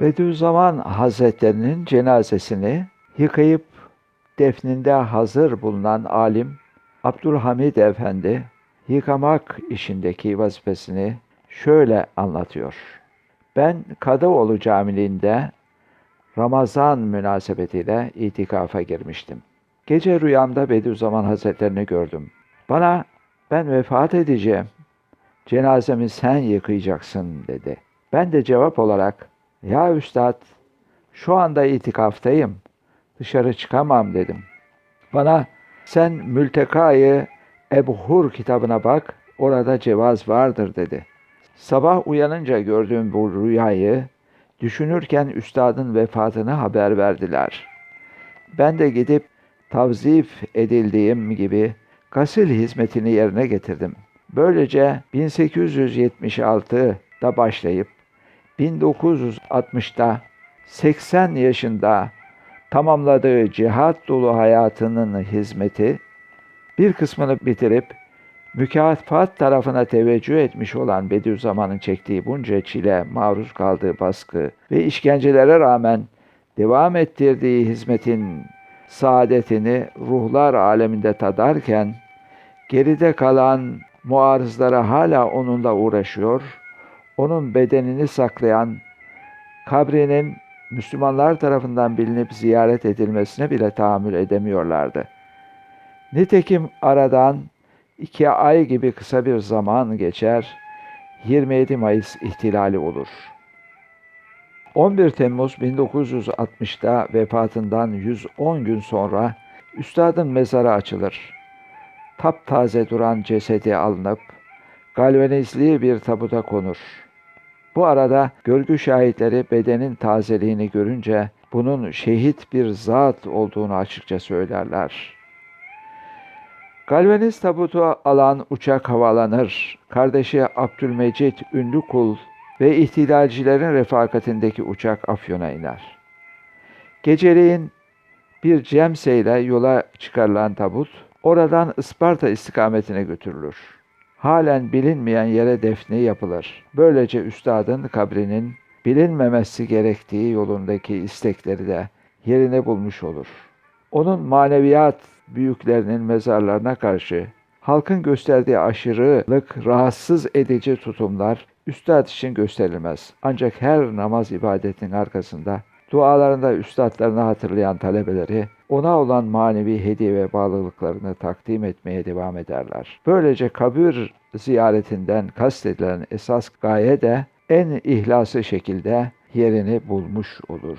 Bediüzzaman Hazretlerinin cenazesini yıkayıp defninde hazır bulunan alim Abdülhamid Efendi yıkamak işindeki vazifesini şöyle anlatıyor. Ben Kadıoğlu Camiliğinde Ramazan münasebetiyle itikafa girmiştim. Gece rüyamda Bediüzzaman Hazretlerini gördüm. Bana ben vefat edeceğim. Cenazemi sen yıkayacaksın dedi. Ben de cevap olarak ya üstad şu anda itikaftayım. Dışarı çıkamam dedim. Bana sen Mültekayı Ebhur kitabına bak orada cevaz vardır dedi. Sabah uyanınca gördüğüm bu rüyayı düşünürken üstadın vefatını haber verdiler. Ben de gidip tavzif edildiğim gibi gasil hizmetini yerine getirdim. Böylece 1876'da başlayıp 1960'da 80 yaşında tamamladığı cihat dolu hayatının hizmeti bir kısmını bitirip mükafat tarafına teveccüh etmiş olan Bediüzzaman'ın çektiği bunca çile, maruz kaldığı baskı ve işkencelere rağmen devam ettirdiği hizmetin saadetini ruhlar aleminde tadarken geride kalan muarızlara hala onunla uğraşıyor, onun bedenini saklayan kabrinin Müslümanlar tarafından bilinip ziyaret edilmesine bile tahammül edemiyorlardı. Nitekim aradan iki ay gibi kısa bir zaman geçer, 27 Mayıs ihtilali olur. 11 Temmuz 1960'da vefatından 110 gün sonra üstadın mezarı açılır. Taptaze duran cesedi alınıp galvanizli bir tabuta konur. Bu arada görgü şahitleri bedenin tazeliğini görünce bunun şehit bir zat olduğunu açıkça söylerler. Galvaniz tabutu alan uçak havalanır. Kardeşi Abdülmecit ünlü kul ve ihtilalcilerin refakatindeki uçak Afyon'a iner. Geceleyin bir cemseyle yola çıkarılan tabut oradan Isparta istikametine götürülür. Halen bilinmeyen yere defni yapılır. Böylece üstadın kabrinin bilinmemesi gerektiği yolundaki istekleri de yerini bulmuş olur. Onun maneviyat büyüklerinin mezarlarına karşı halkın gösterdiği aşırılık, rahatsız edici tutumlar üstad için gösterilmez. Ancak her namaz ibadetinin arkasında dualarında üstadlarını hatırlayan talebeleri ona olan manevi hediye ve bağlılıklarını takdim etmeye devam ederler. Böylece kabir ziyaretinden kastedilen esas gaye de en ihlası şekilde yerini bulmuş olur.